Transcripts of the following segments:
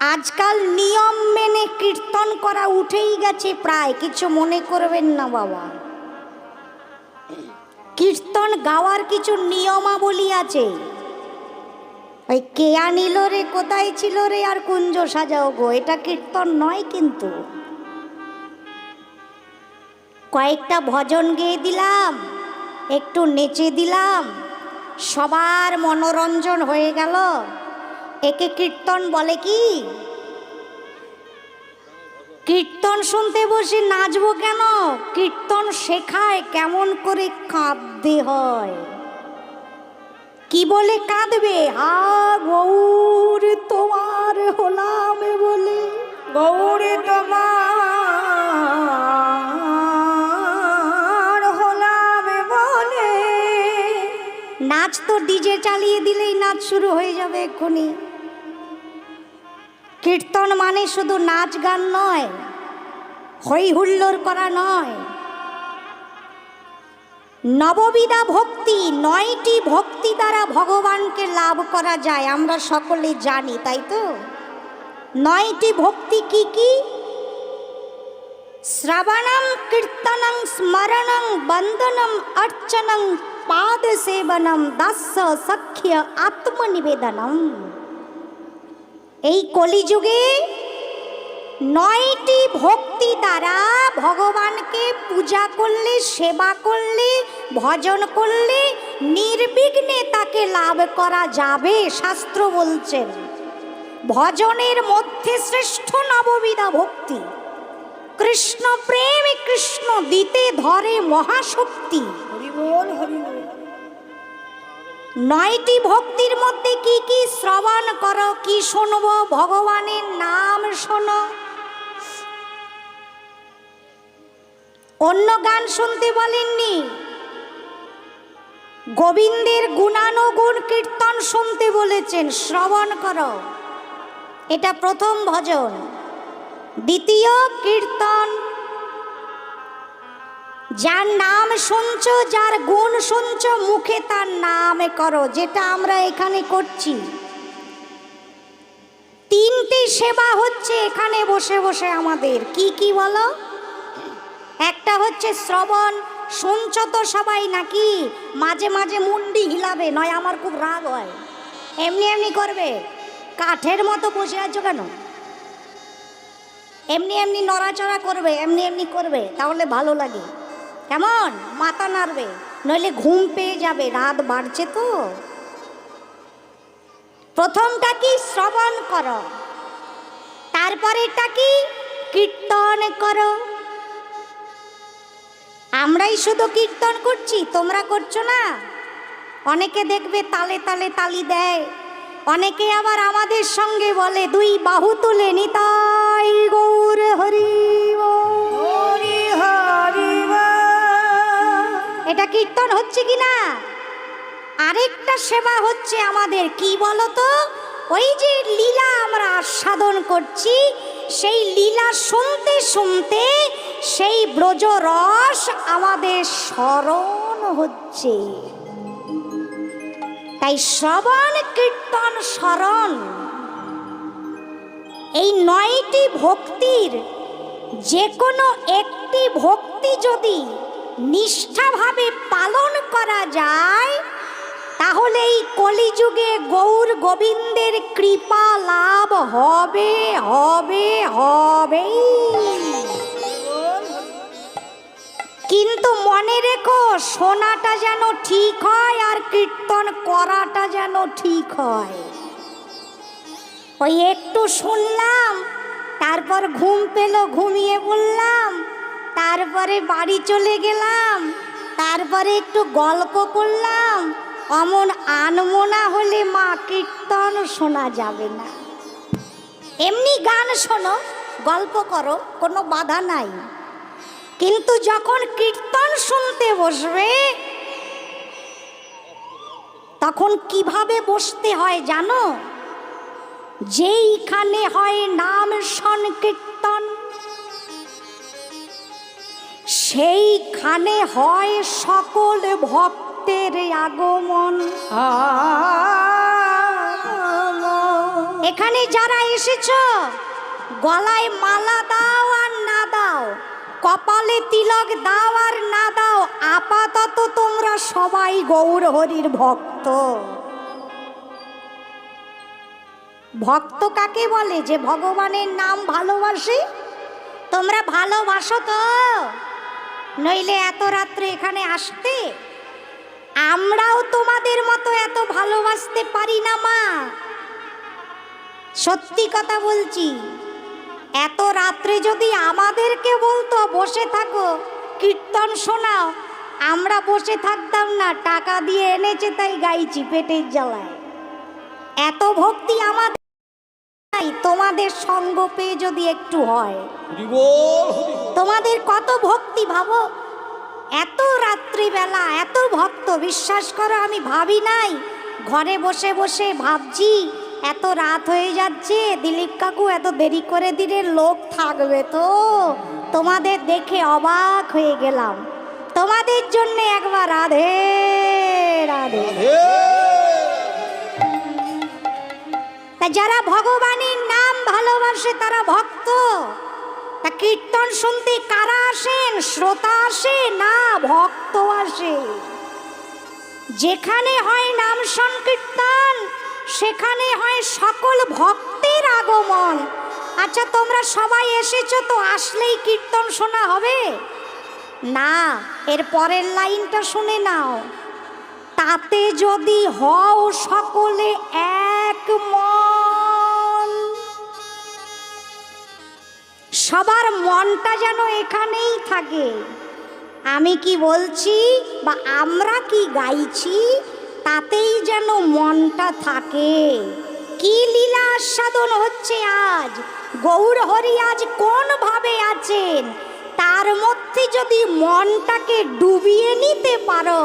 আজকাল নিয়ম মেনে কীর্তন করা উঠেই গেছে প্রায়, কিছু মনে করবেন না বাবা। কীর্তন গাওয়ার কিছু নিয়মাবলী আছে। ওই কেয়া নিল রে, কোথায় ছিল রে, আর কুঞ্জ সাজাও গো, এটা কীর্তন নয় কিন্তু। কয়েকটা ভজন গেয়ে দিলাম, একটু নেচে দিলাম, সবার মনোরঞ্জন হয়ে গেল। একে কীর্তন বলে কি? কীর্তন শুনতে বসে নাচবো কেন? কীর্তন শেখায় কেমন করে কাঁদতে হয়। কি বলে কাঁদবে? হা, গৌর তোমার হলাম বলে। গৌর তোমার হলাম বলে। নাচ তো ডিজে চালিয়ে দিলেই নাচ শুরু হয়ে যাবে এক্ষুনি। কীর্তন মানে শুধু নাচ গান নয় হই হুল্লোড় করা নয়। নববিধা ভক্তি, নয়টি ভক্তি দ্বারা ভগবানকে লাভ করা যায়, আমরা সকলে জানি, তাই তো? নয়টি ভক্তি কি কি? শ্রবণং, কীর্তনং, স্মরণং, বন্দনম, অর্চনং পাদ সেবনম দাস্য সখ্য, আত্মনিবেদনম। এই কলিযুগে নয়টি ভক্তি দ্বারা ভগবানকে পূজা করলে, সেবা করলে, ভজন করলে নির্বিঘ্নে তাকে লাভ করা যাবে, শাস্ত্র বলছেন। ভজনের মধ্যে শ্রেষ্ঠ নববিধা ভক্তি। কৃষ্ণ প্রেম কৃষ্ণ দিতে ধরে মহাশক্তি। হরি বল হরি বল নয়টি ভক্তির মধ্যে কি কি শ্রবণ করো, কি শুনব? ভগবানের নাম শোনো। অন্য গান শুনতে বলেননি? গোবিন্দের গুণানুগুণ কীর্তন শুনতে বলেছেন, শ্রবণ করো। এটা প্রথম ভজন। দ্বিতীয় কীর্তন যার নাম শুনছো, যার গুণ শুনছো, মুখে তার নাম করো, যেটা আমরা এখানে করছি। তিনটে সেবা হচ্ছে এখানে বসে বসে আমাদের। কি কি বলো? একটা হচ্ছে শ্রবণ, শুনছো তো সবাই নাকি? মাঝে মাঝে মুন্ডি হিলাবে, নয় আমার খুব রাগ হয়। এমনি এমনি করবে। কাঠের মতো বসে আছো কেন? এমনি এমনি নড়াচড়া করবে, এমনি এমনি করবে, তাহলে ভালো লাগে। কেমন? মাথা নাড়বে, নইলে ঘুম পেয়ে যাবে, রাত বাড়ছে তো। প্রথমটা কি শ্রবণ করো তারপরেটা কি কীর্তন করো? আমরাই শুধু কীর্তন করছি, তোমরা করছ না? অনেকে দেখবে তালে তালে তালি দেয়, অনেকে আবার আমাদের সঙ্গে বলে, দুই বাহু তুলে নিতাই গৌর হরি। এটা কীর্তন হচ্ছে কি না? আরেকটা সেবা হচ্ছে আমাদের, কি বলতো? ওই যে লীলা আমরা আস্বাদন করছি, সেই লীলা শুনতে শুনতে সেই ব্রজ রস আমাদের স্মরণ হচ্ছে। তাই শ্রবণ, কীর্তন, স্মরণ, এই নয়টি ভক্তির যে কোনো একটি ভক্তি যদি নিষ্ঠাভাবে পালন করা যায় তাহলে এই কলিযুগে গৌর গোবিন্দের কৃপা লাভ হবে হবে, হবেই। কিন্তু মনে রেখো, শোনাটা যেন ঠিক হয় আর কীর্তন করাটা যেন ঠিক হয়। ওই একটু শুনলাম, তারপর ঘুম পেল, ঘুমিয়ে পড়লাম তারপরে বাড়ি চলে গেলাম। তারপরে একটু গল্প করলাম। অমন আনমনা হলে মা কীর্তন শোনা যাবে না। এমনি গান শোনো, গল্প করো, কোনো বাধা নাই। কিন্তু যখন কীর্তন শুনতে বসবে, তখন কীভাবে বসতে হয় জানো? যেইখানে হয় নাম সংকীর্তন সেইখানে হয় সকল ভক্তের আগমন। এখানে যারা এসেছ, গলায় মালা দাও আর না দাও, কপালে তিলক দাও আর না দাও, আপাতত তোমরা সবাই গৌর হরির ভক্ত। ভক্ত কাকে বলে? যে ভগবানের নাম ভালোবাসে? তোমরা ভালোবাসো তো? নইলে এত রাত্রে এখানে আসতে? আমরাও তোমাদের মতো এত ভালোবাসতে পারি না, মা। সত্যি কথা বলছি, এত রাত্রে যদি আমাদেরকে বলতো বসে থাকো, কীর্তন শোনাও, আমরা বসে থাকতাম না, টাকা দিয়ে এনেছে তাই গাইছি পেটের জ্বালায়। এত ভক্তি আমাদের তোমাদের সঙ্গ পেয়ে যদি একটু হয়। তোমাদের কত ভক্তি ভাবো? এত রাত্রিবেলা এত ভক্ত বিশ্বাস করো আমি ভাবি নাই। ঘরে বসে বসে ভাবছি এত রাত হয়ে যাচ্ছে দিলীপ কাকু এত দেরি করে দিলে লোক থাকবে তো? তোমাদের দেখে অবাক হয়ে গেলাম। তোমাদের জন্য একবার রাধে। রাধে। তা যারা ভগবানের ভালোবাসে তারা ভক্ত। তা কীর্তন শুনতে কারা আসেন? শ্রোতা আসে না ভক্ত আসে? যেখানে হয় নাম সংকীর্তন, সেখানে হয় সকল ভক্তের আগমন। আচ্ছা তোমরা সবাই এসেছ তো আসলেই কীর্তন শোনা হবে? না, এর পরের লাইনটা শুনে নাও। তাতে যদি হও সকলে এক মন সবার মনটা যেন এখানেই থাকে। আমি কি বলছি বা আমরা কি গাইছি তাতেই যেন মনটা থাকে। কি লীলা আস্বাদন হচ্ছে আজ? গৌর হরি আজ কোন ভাবে আছেন? তার মধ্যে যদি মনটাকে ডুবিয়ে নিতে পারো,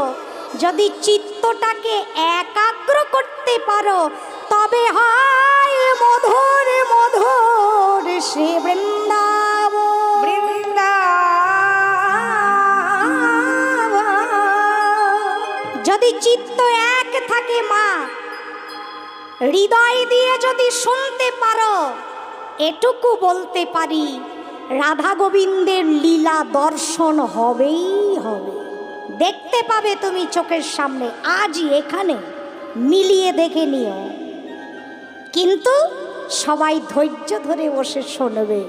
যদি চিত্তটাকে একাগ্র করতে পারো তবে হয় মধুর মধুর শ্রী বৃন্দাবন যদি চিত্ত এক থাকে মা, হৃদয় দিয়ে যদি শুনতে পারো, এটুকু বলতে পারি, রাধা গোবিন্দের লীলা দর্শন হবেই হবে। দেখতে পাবে তুমি চোখের সামনে, আজই এখানে, মিলিয়ে দেখে নিও। কিন্তু সবাই ধৈর্য ধরে বসে শুনবে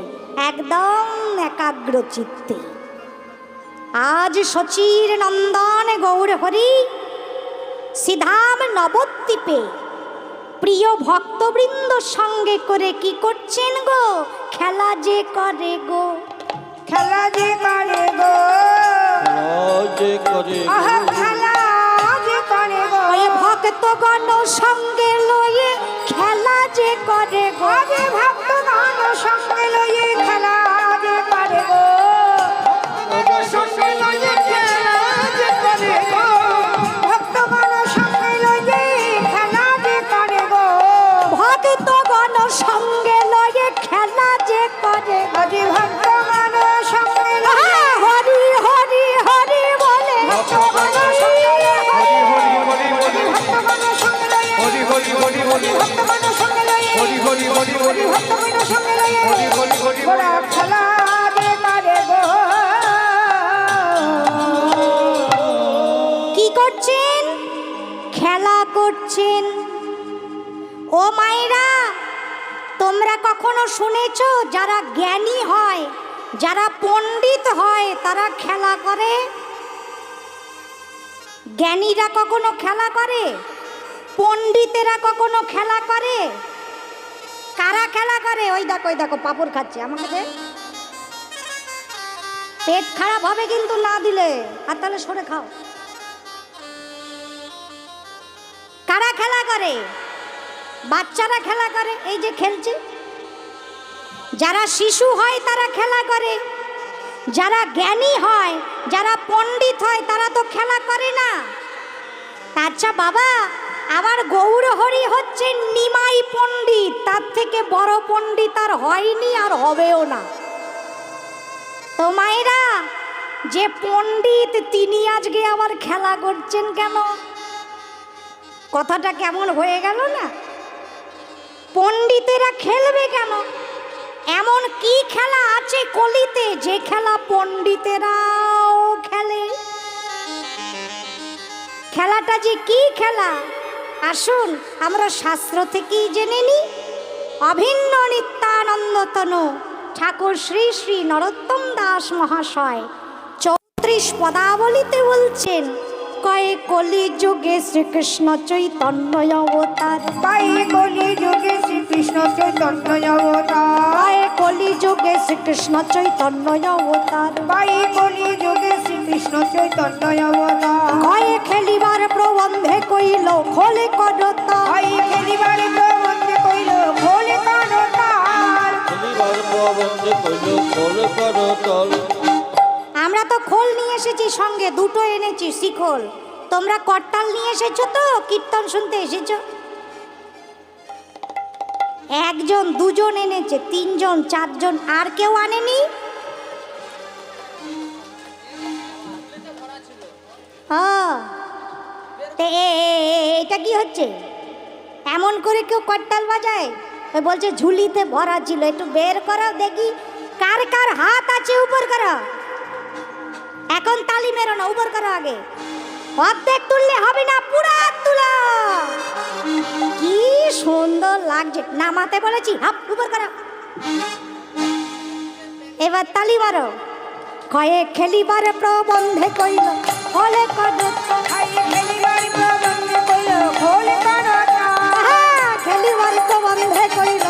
একদম একাগ্র চিত্তে। আজ শচীর নন্দন গৌর হরি সিধাম নবদ্বীপে। প্রিয় ভক্তবৃন্দ সঙ্গে করে কি করছেন গো? খেলা যে করে গো। খেলা যে করে গো। যে করে আহা খেলা যে করে গো। ভক্তগণ সঙ্গে লয়ে খেলা যে করে গরে ভক্ত গান সঙ্গে খেলা করছেন। ও মায়েরা, তোমরা কখনো শুনেছ, যারা জ্ঞানী হয়, যারা পণ্ডিত হয়, তারা খেলা করে? জ্ঞানীরা কখনো খেলা করে? পণ্ডিতেরা কখনো খেলা করে? কারা খেলা করে? ওই দেখো ওই দেখো, পাপড় খাচ্ছে আমাকে পেট খারাপ হবে কিন্তু না দিলে। আর তাহলে সরে খাও। কারা খেলা করে? বাচ্চারা খেলা করে? এই যে খেলছে। যারা শিশু হয়, তারা খেলা করে। যারা জ্ঞানী হয়, যারা পণ্ডিত হয়, তারা তো খেলা করে না। আচ্ছা বাবা আমার গৌর হরি হচ্ছে নিমাই পণ্ডিত। তার থেকে বড় পণ্ডিত আর হয়নি আর হবেও না। তো মায়েরা, যে পণ্ডিত, তিনি আজকে আবার খেলা করছেন কেন? কথাটা কেমন হয়ে গেল না? পণ্ডিতেরা খেলবে কেন? এমন কি খেলা আছে কলিতে? যে খেলা পণ্ডিতেরাও খেলে। খেলাটা যে কি খেলা? আসুন, আমরা শাস্ত্র থেকেই জেনে নিই। অভিন্ন নিত্যানন্দতন ঠাকুর শ্রী শ্রী নরোত্তম দাস মহাশয় চৌত্রিশ পদাবলিতে বলছেন কয়ে কলি যুগে শ্রীকৃষ্ণ চৈতন্য অবতার। তাই কলি যুগে শ্রীকৃষ্ণ চৈতন্য অবতার। কয়ে কলি যুগে শ্রীকৃষ্ণ চৈতন্য অবতার। তাই কলি যুগে শ্রীকৃষ্ণ চৈতন্য অবতার। কয়ে খেলিবার প্রবন্ধে কইল খোলে করতা তাই খেলিবার প্রবন্ধে কইল খোল কানতার শনিবার প্রবন্ধে কইল খোল করো তল আমরা তো খোল নিয়ে এসেছি সঙ্গে, দুটো এনেছি, শিখল। তোমরা কট্টাল নিয়ে এসেছ তো? কীর্তন শুনতে এসেছ? একজন, দুজন এনেছে, তিনজন, চারজন, আর কেউ আনেনি? এটা কি হচ্ছে? এমন করে কেউ কট্টাল বাজায়? বলছে, ঝুলিতে ভরা ছিল, একটু বের করো দেখি, কার কার হাত আছে উপর করো। এখন তালি মেরো না উপর করো আগে। অর্ধেক তুললে হবে না পুরা তুলো। কি সুন্দর লাগছে নামাতে বলেছি হাপ উপর করো। এবার তালি মারো। কয়ে খেলিবার প্রবন্ধে কইল হলে করো তাই খেলিবার প্রবন্ধে কইল কানতার হ্যাঁ, খেলিবার প্রবন্ধে কইল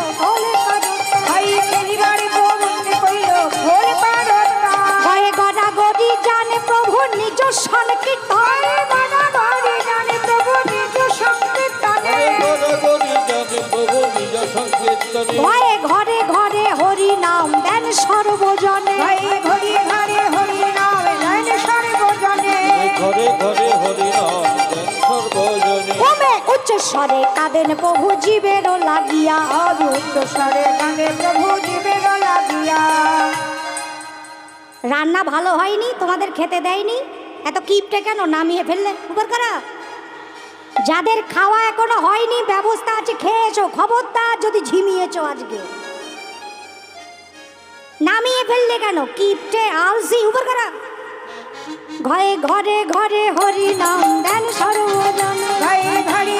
প্রভু নিজ সংকীর্তনে ঘরে গরি জানে প্রভু নিজ সংকীর্তনে। ভয়ে ঘরে ঘরে হরি নাম দেন সর্বজনে। ভাই ঘড়ি ঘরে হরি নাম ধ্যান সর্বজনে ঘরে ঘরে হরি নাম দেন সর্বজনে। উচ্চ স্বরে কাঁদেন প্রভু জীবেরও লাগিয়া। আদি উচ্চস্বরে গানে প্রভু জীবের লাগিয়া। রান্না ভালো হয়নি, তোমাদের খেতে দেয়নি, এত কিপটে কেন নামিয়ে ফেললে? উপর করা? যাদের খাওয়া এখনও হয়নি, ব্যবস্থা আছে, খেয়েছো, খবরদার যদি ঝিমিয়েছো আজকে। নামিয়ে ফেললে কেন? কিপটে, আলসি উপর করা? ঘরে ঘরে ঘরে হরি নাম দেন সর্বজন ঘরে ঘরে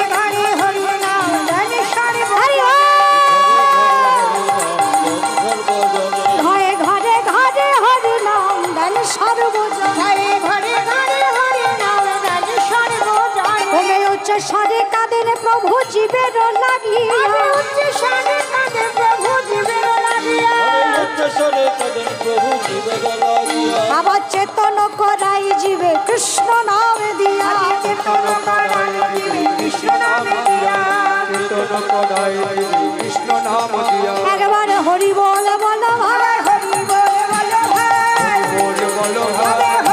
স্বরে কাদের প্রভু জীবেরও লাগিয়া। আদি উচ্চস্বরে গানে প্রভু জীবের লাগিয়া। প্রভু জীবে লাগিয়া। আবার চেতন করাই জীবে কৃষ্ণ নাম দিয়া। চেতন করাই দিবি কৃষ্ণ নাম দিয়া। কীর্তন করাই কৃষ্ণ নাম দিয়া। একবার হরি বল বল ভাই। হরি বলে ভালো ভাই। বল বলো তবে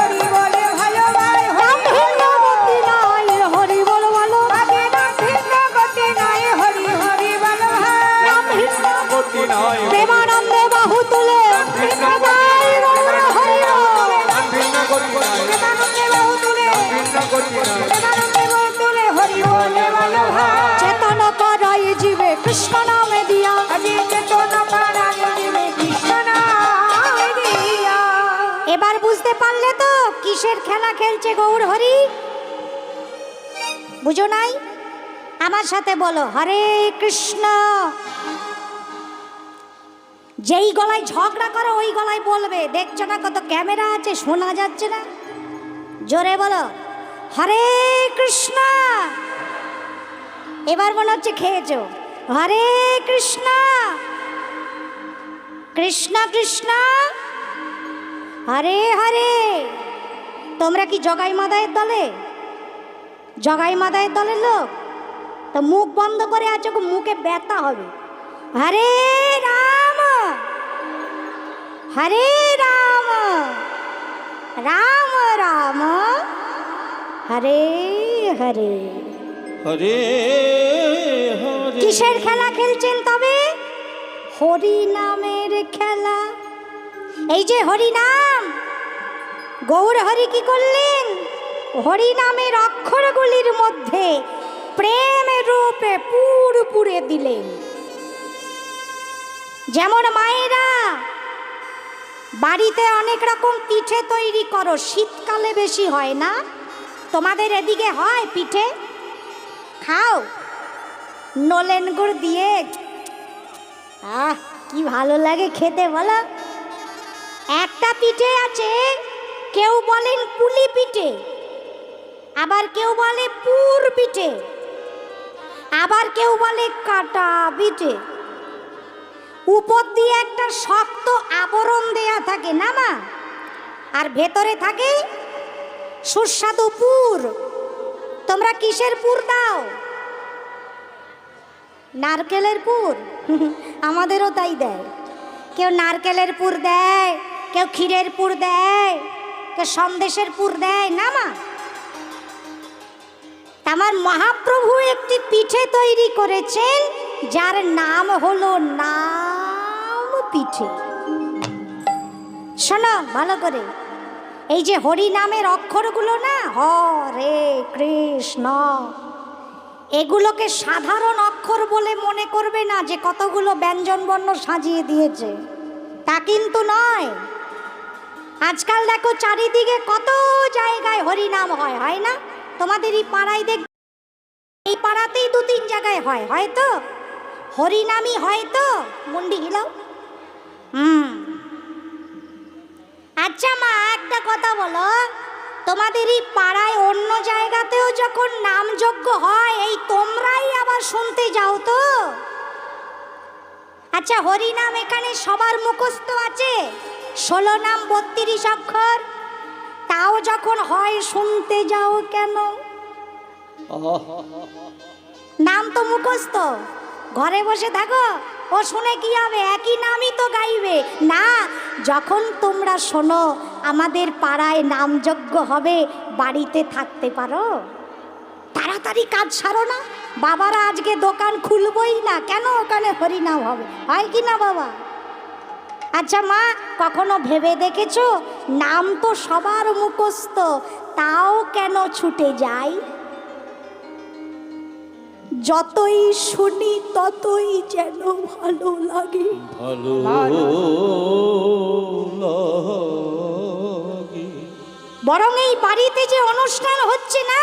খেলা খেলছে গৌর হরি। বুঝো নাই? আমার সাথে বলো, হরে কৃষ্ণ। যেই গলায় ঝগড়া করো, ওই গলায় বলবে। দেখছ না কত ক্যামেরা আছে, শোনা যাচ্ছে না? জোরে বলো, হরে কৃষ্ণ। এবার মনে হচ্ছে খেয়েছো। হরে কৃষ্ণ। কৃষ্ণ কৃষ্ণ। হরে হরে। তোমরা কি জগাই মাদায়ের দলে? জগাই মাদায়ের দলের লোক? তো মুখ বন্ধ করে আছো মুখে ব্যথা হবে। হরে রাম! হরে রাম! রাম রাম! হরে। হরে হরে। কিসের খেলা খেলছেন তবে? হরি নামের খেলা। এই যে হরি নাম! গৌর হরি কি করলেন? হরি নামের অক্ষরগুলির মধ্যে প্রেম রূপে পুর পুরে দিলেন। যেমন মায়েরা, বাড়িতে অনেক রকম পিঠে তৈরি করো, শীতকালে বেশি হয় না। তোমাদের এদিকে হয় পিঠে? খাও। নলেন গুড় দিয়ে। আহ, কি ভালো লাগে খেতে বলো। একটা পিঠে আছে কেউ বলেন পুলি পিঠে, আবার কেউ বলে পুর পিঠে, আবার কেউ বলে কাটা পিঠে। উপর দিয়ে একটা শক্ত আবরণ দেয়া থাকে না মা? আর ভেতরে থাকে সুস্বাদু পুর। তোমরা কিসের পুর দাও? নারকেলের পুর? আমাদেরও তাই দেয়। কেউ নারকেলের পুর দেয়, কেউ ক্ষীরের পুর দেয়। সন্দেশের পুর দেয় না, মা? আমার মহাপ্রভু একটি পিঠে তৈরি করেছেন, যার নাম হলো নাম পিঠে। শোনো, ভালো করে। এই যে হরি নামের অক্ষরগুলো না, হরে কৃষ্ণ, এগুলোকে সাধারণ অক্ষর বলে মনে করবে না যে কতগুলো ব্যঞ্জন বর্ণ সাজিয়ে দিয়েছে। তা কিন্তু নয়। আজকাল দেখো চারিদিকে কত জায়গায় হরিনাম হয় হয় না? তোমাদের এই পাড়ায় দেখ, এই পাড়াতেই দু তিন জায়গায় হয় হয়তো হরিনামই হয়তো মুন্ডি হিলাও হুম। আচ্ছা মা, একটা কথা বলো। তোমাদের এই পাড়ায় অন্য জায়গাতেও যখন নামযজ্ঞ হয়, এই তোমরাই আবার শুনতে যাও তো? আচ্ছা হরিনাম এখানে সবার মুখস্থ আছে? ষোলো নাম বত্রিশ অক্ষর। তাও যখন হয় শুনতে যাও কেন? নাম তো মুখস্থ। ঘরে বসে থাকো, ও শুনে কি হবে? একই নামই তো গাইবে। না, যখন তোমরা শোনো, আমাদের পাড়ায় নামযজ্ঞ হবে, বাড়িতে থাকতে পারো। তাড়াতাড়ি কাজ সারো না। বাবারা আজকে দোকান খুলবই না। কেন ওখানে হরিনাম হবে? হয় কি না বাবা? আচ্ছা মা কখনো ভেবে দেখেছ? নাম তো সবার মুখস্থ তাও কেন ছুটে যায় যতই শুনি ততই যেন ভালো লাগে। ভালো লাগে। বরং এই বাড়িতে যে অনুষ্ঠান হচ্ছে না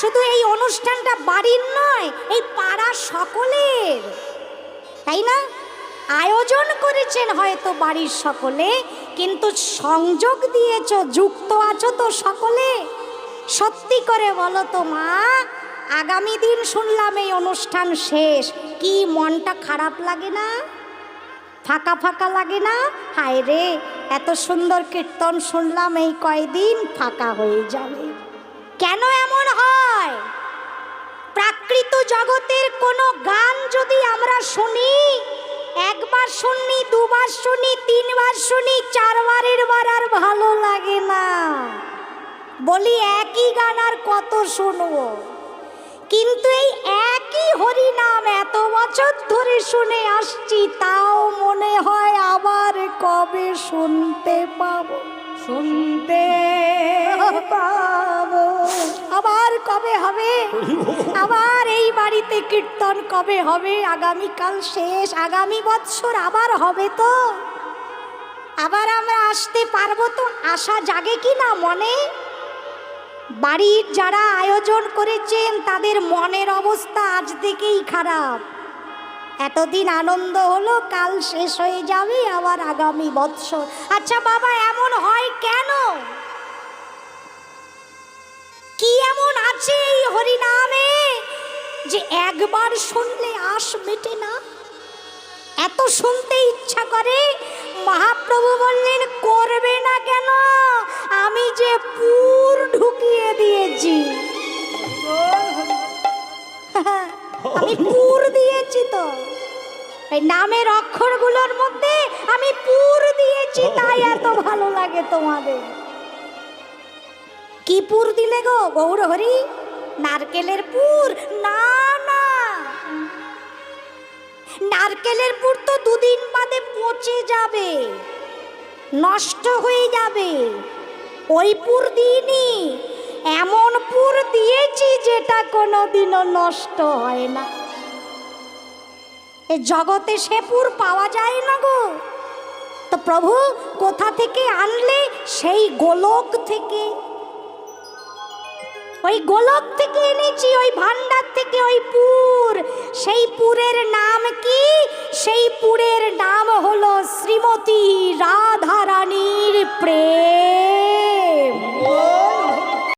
শুধু এই অনুষ্ঠানটা বাড়ির নয় এই পাড়া সকলের। তাই না? আয়োজন করেছেন হয়তো বাড়ির সকলে, কিন্তু সংযোগ দিয়েছ, যুক্ত আছো তো সকলে। সত্যি করে বলো তো মা, আগামী দিন শুনলাম এই অনুষ্ঠান শেষ। কি মনটা খারাপ লাগে না? ফাঁকা ফাঁকা লাগে না? হায় রে, এত সুন্দর কীর্তন শুনলাম এই কয়দিন, ফাঁকা হয়ে যাবে। কেন এমন হয়? প্রাকৃত জগতের কোনো গান যদি আমরা শুনি একবার শুনি দুবার শুনি তিনবার শুনি চারবারের বার আর ভালো লাগে না। বলি একই গান আর কত শুনব? কিন্তু এই একই হরিনাম এত বছর ধরে শুনে আসছি, তাও মনে হয় আবার কবে শুনতে পাবো? শুনতে পাবো। আবার কবে হবে? আবার এই বাড়িতে কীর্তন কবে হবে? আগামীকাল শেষ, আগামী বৎসর আবার হবে তো। আবার আমরা আসতে পারব তো? আশা জাগে কি না মনে? বাড়ির যারা আয়োজন করেছেন, তাদের মনের অবস্থা আজ থেকেই খারাপ। এতদিন আনন্দ হলো, কাল শেষ হয়ে যাবে আবার আগামী বৎসর। আচ্ছা বাবা, এমন হয় কেন? আছে এই হরিনামে যে একবার শুনলে আশ মেটে না? এত শুনতে ইচ্ছা করে মহাপ্রভু বললেন, করবে না কেন? আমি যে পুর ঢুকিয়ে দিয়েছি। আমি পুর দিয়েছি তো। এই নামের অক্ষরগুলোর মধ্যে আমি পুর দিয়েছি, তাই এত ভালো লাগে তোমাদের। কি পুর দিলে গো গৌর হরি? নারকেলের পুর, না না। নারকেলের পুর তো দুদিন বাদে পচে যাবে, নষ্ট হয়ে যাবে। ওই পুর দিইনি, এমন পুর দিয়েছি যেটা কোনোদিনও নষ্ট হয় না। এ জগতে সে পুর পাওয়া যায় না গো। তো প্রভু, কোথা থেকে আনলে সেই গোলক থেকে? ওই গোলক থেকে এনেছি, ওই ভান্ডার থেকে, ওই পুর। সেই পুরের নাম কি? সেই পুরের নাম হলো শ্রীমতী রাধারানীর প্রেম।